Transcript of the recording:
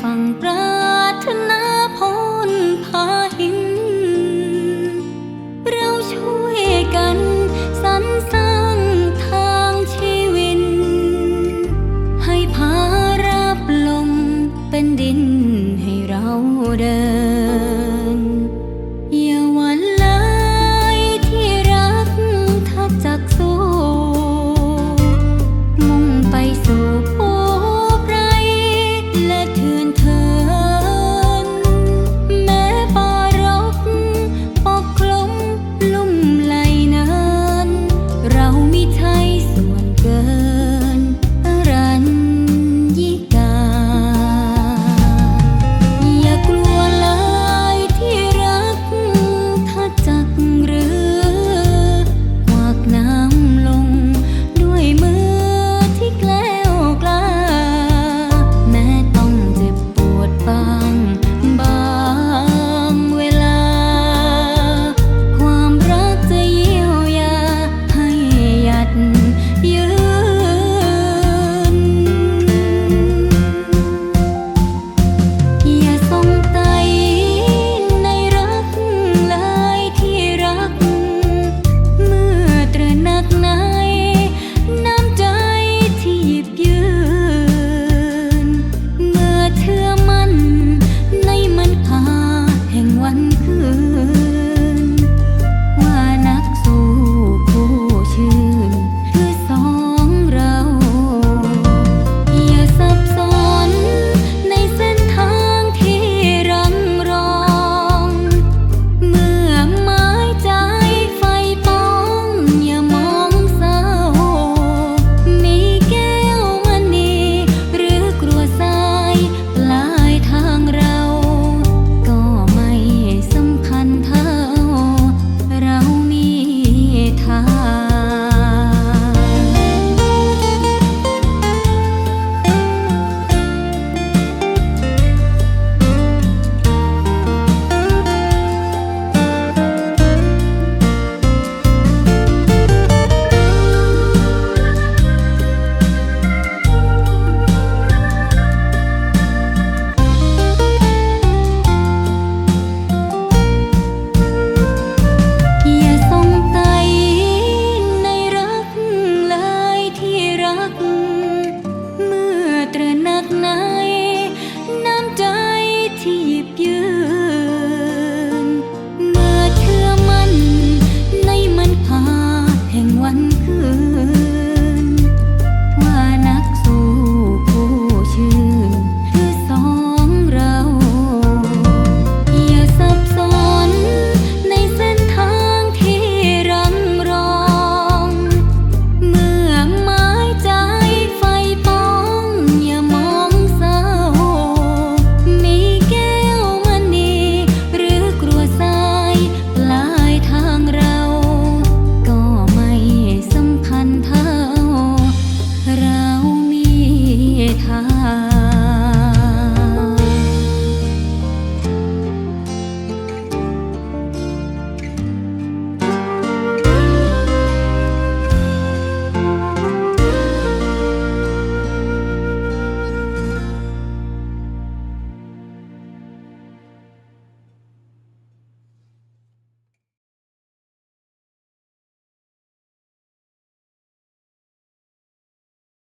ฝั่งปราถนาพรพาหิน เราช่วยกันสรรสร้างทางชีวิน ให้พาราบลงเป็นดินให้เราเดิน อย่าหวั่นลยที่รักถ้าจากสู